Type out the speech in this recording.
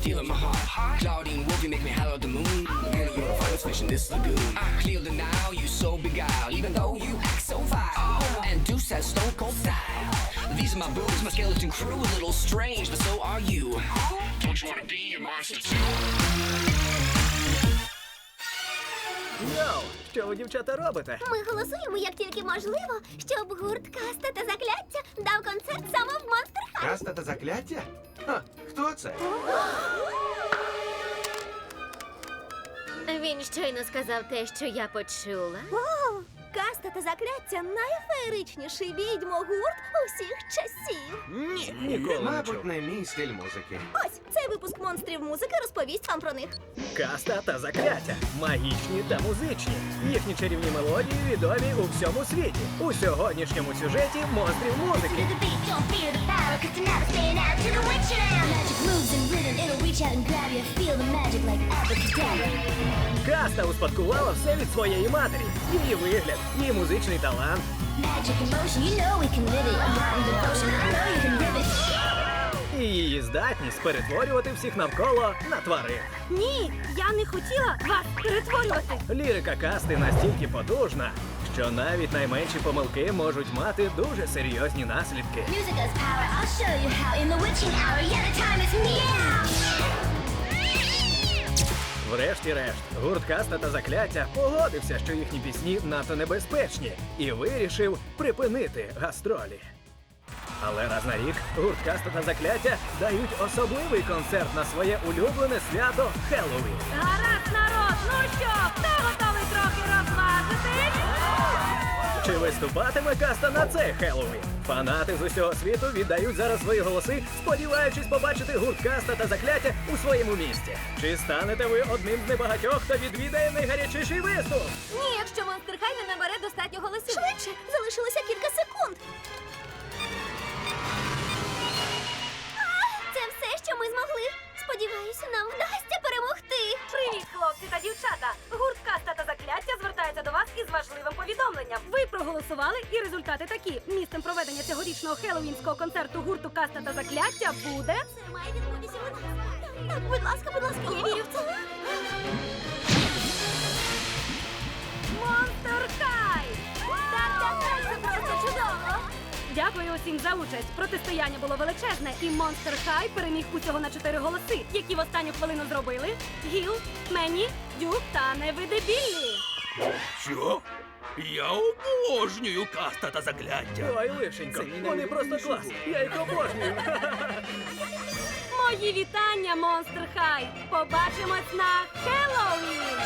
stealing my heart. Clouding wolf, you make me hollow the moon. Girl, you're a fish in this lagoon. I clear the now, you so beguiled. Even though you act so vile. And do says stone cold style. These are my boobs, my skeleton crew. A little strange, but so are you. Don't you wanna be a monster too? Йоу, що ви, дівчата, робите? Ми голосуємо, як тільки можливо, щоб гурт Каста та закляття дав концерт саме в Monster Каста та закляття? Ха, хто це? Він щойно сказав те, що я почула. О, каста та закляття найфеєричніший відьмо-гурт усіх часів. Ні, ніколи не Мабуть, не мій стиль музики. Ось цей випуск монстрів музики розповість вам про них. Каста та закляття. Магічні та музичні. Їхні чарівні мелодії відомі у всьому світі. У сьогоднішньому сюжеті монстрів музики. Каста успадкувала все від своєї матері. Її вигляд, її музичний талант. І її здатність перетворювати всіх навколо на тварин. Ні, я не хотіла вас перетворювати. Лірика касти настільки потужна, що навіть найменші помилки можуть мати дуже серйозні наслідки. Music has power, I'll show you how. In the witching hour, yeah, the time is meow. Врешті-решт, гурт каста та закляття погодився, що їхні пісні надто небезпечні, і вирішив припинити гастролі. Але раз на рік гурт каста та закляття дають особливий концерт на своє улюблене свято Хеллоуін. Гаразд, народ, ну що, хто готовий трохи розважитись? Чи виступатиме каста на цей Хеллоуін? Фанати з усього світу віддають зараз свої голоси, сподіваючись побачити гурт каста та закляття у своєму місті. Чи станете ви одним з небагатьох, хто відвідає найгарячіший виступ? Ні, якщо Монстер хай не набере достатньо голосів. Швидше, залишилося кілька секунд. Важливим повідомленням. Ви проголосували, і результати такі: місцем проведення цьогорічного хеллоуінського концерту гурту каста та закляття буде. Це має відбутися. Так, будь ласка, будь ласка, я вірю в це. Монстер Хай! Чудово. Дякую усім за участь. Протистояння було величезне, і Монстер Хай переміг усього на чотири голоси, які в останню хвилину зробили Гіл, Мені, Дюк та Невидебіллі. Що? Я обожнюю каста та закляття. Ой, лишенько, вони просто клас. Я їх обожнюю. Мої вітання, Монстр Хай! Побачимось на Хеллоуін!